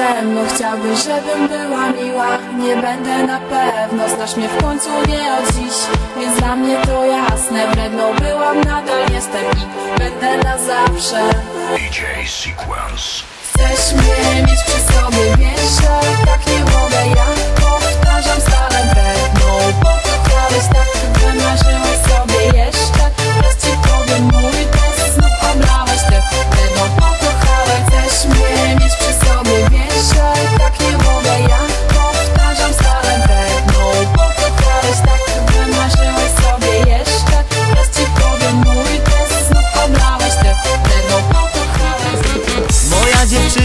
ze mną. Chciałbyś, żebym była miła. Nie będę na pewno. Znasz mnie w końcu nie od dziś Więc dla mnie to jasne. Wredną byłam, nadal jestem I będę na zawsze. DJ Sequence. Chcesz mnie mieć przy sobie?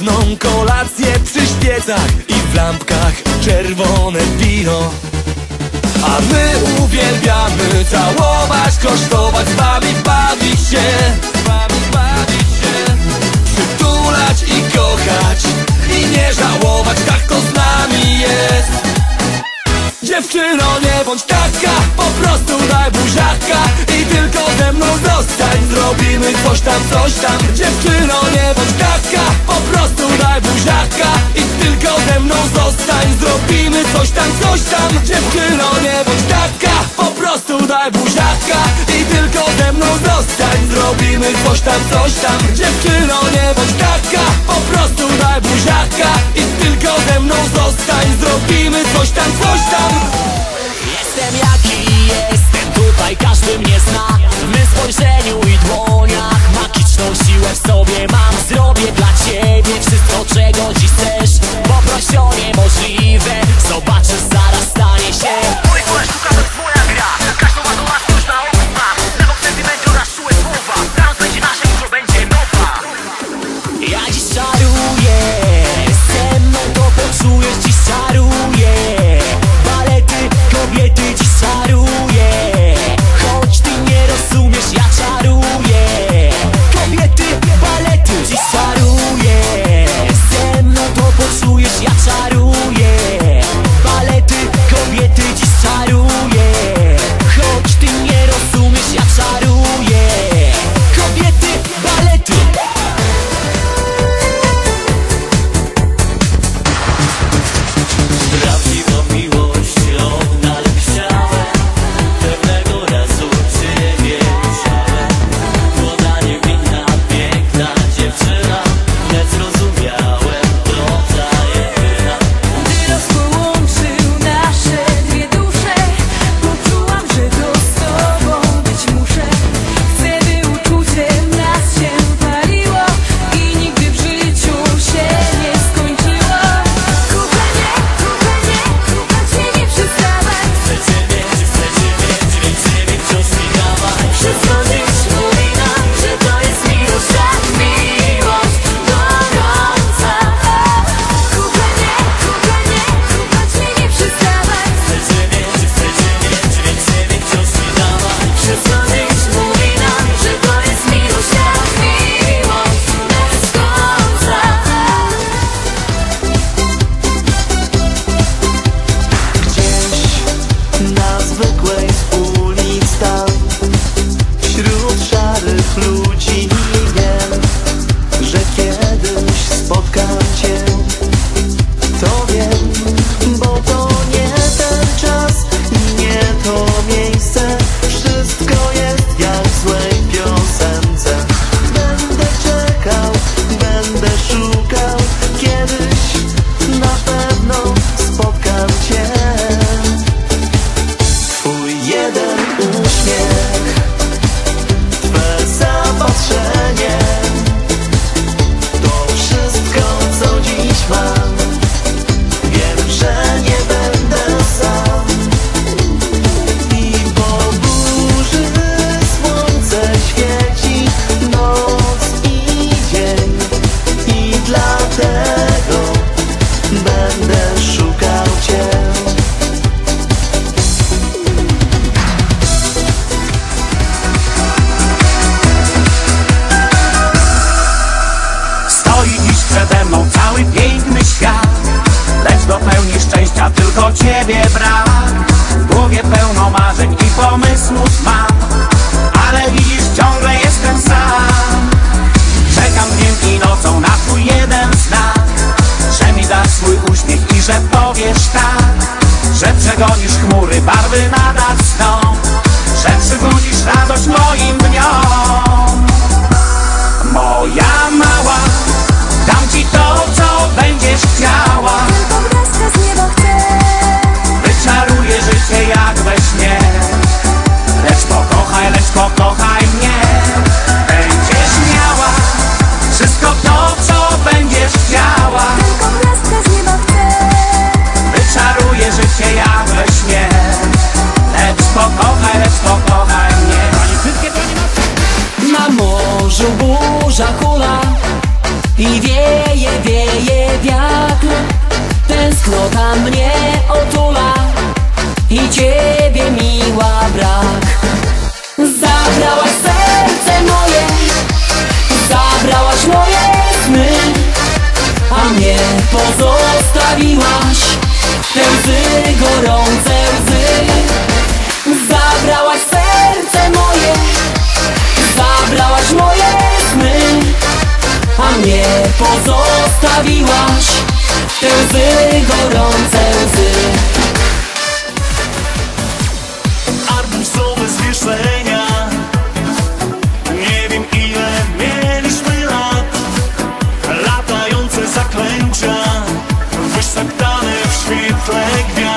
Sławną kolację przy świecach i w lampkach czerwone wino. A my uwielbiamy całować, kosztować, z wami bawić się. Przytulać i kochać i nie żałować, tak to z nami jest. Dziewczyno, nie bądź taka, po prostu daj buziaka I tylko ze mną zostań, zrobimy coś tam, coś tam. Dziewczyno, nie bądź taka Coś tam, coś tam, dziewczyno nie bądź taka. Po prostu daj buziaka i tylko ze mną zostań. Zrobimy coś tam, coś tam, dziewczyno nie bądź taka. Po prostu daj buziaka i tylko ze mną zostań. Zrobimy coś tam, coś tam. coração I wieje, wieje wiatr. Tęsknota mnie otula. I ciebie miła brak. Zabrałaś serce moje. Zabrałaś moje sny. A mnie pozostawiłaś. Te łzy, gorące łzy. Zabrałaś pozostawiłaś Te łzy, gorące łzy. Arbuzowe zwieszenia Nie wiem ile mieliśmy lat. Latające zaklęcia Wysaktane w świetle gwiazd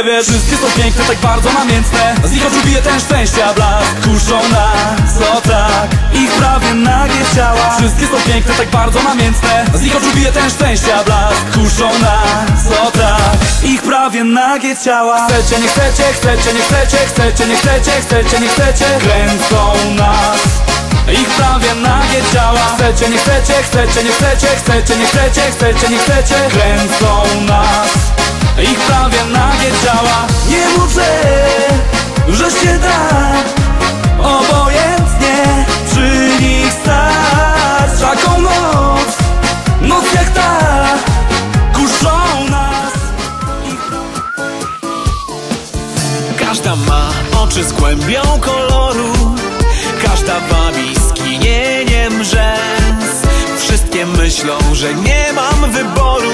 Wszystkie są piękne, tak bardzo namiętne Z nich oczu ten szczęścia blask. Kuszą nas, o tak. Ich prawie nagie ciała. Wszystkie są piękne, tak bardzo namiętne Z nich oczu ten szczęścia blask. Kuszą nas, o tak. Ich prawie nagie ciała. Chcecie, nie chcecie, chcecie, nie chcecie Chcecie, nie chcecie, chcecie, nie chcecie. Kręcą nas. Ich prawie nagie ciała. Chcecie, nie chcecie, chcecie, nie chcecie Chcecie, nie chcecie, chcecie, nie chcecie. Kręcą nas. Ich prawie nagie się da. Obojętnie przy nich stać Taką noc, noc jak ta Kuszą nas. Każda ma oczy z głębią koloru. Każda wabi skinieniem rzęs. Wszystkie myślą, że nie mam wyboru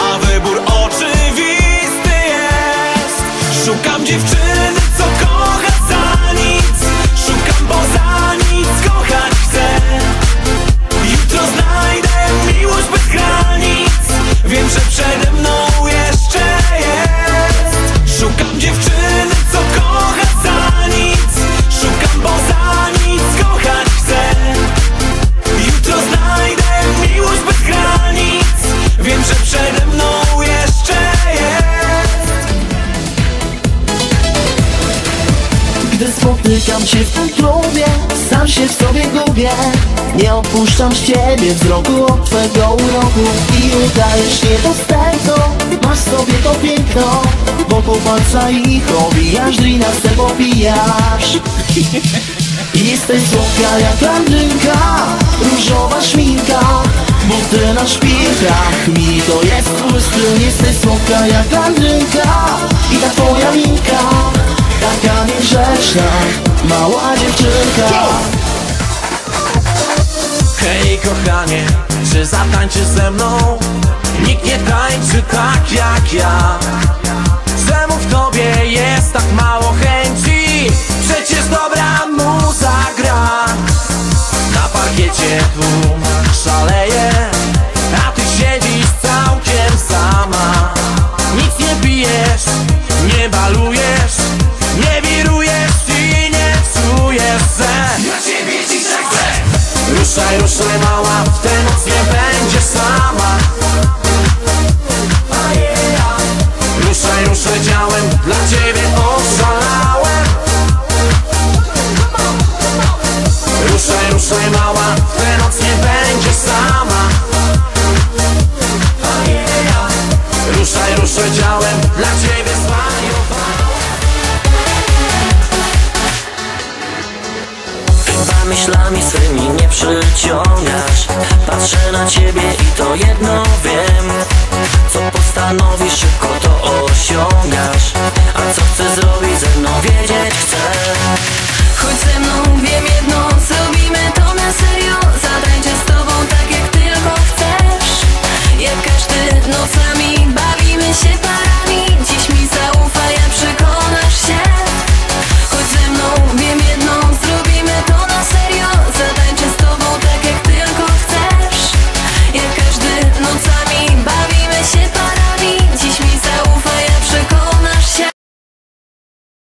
A wybór oczywisty jest. Szukam dziewczyny, co kocha że przede mną jeszcze jest. Szukam dziewczyny, co kocha za nic. Szukam, bo za nic kochać chcę. Jutro znajdę miłość bez granic. Wiem, że przede mną jeszcze jest. Gdy spotykam się w klubie Sam się w sobie gubię Nie opuszczam z ciebie wzroku od twego uroku I udajesz niedostępną Masz sobie to piękno Wokół palca ich owijasz Drina se popijasz Jesteś słodka jak landynka Różowa szminka Bo ty na szpilkach Mi to jest twój Jesteś słodka jak landynka I ta twoja minka Taka niegrzeczna Mała dziewczynka Hej kochanie, czy zatańczysz ze mną? Nikt nie tańczy tak jak ja Czemu w tobie jest tak mało chęci? Przecież dobra muza gra Na parkiecie tłum szaleje A ty siedzisz całkiem sama Nic nie pijesz, nie balujesz Ruszaj, ruszaj mała, w tę noc nie będzie sama. Ruszaj, ruszaj działem, dla ciebie oszalałem. Ruszaj, ruszaj mała, w tę noc nie będzie sama. Ruszaj, ruszaj działem, dla ciebie Myślami swymi nie przyciągasz. Patrzę na ciebie i to jedno wiem. Co postanowisz, szybko to osiągasz. A co chcę zrobić,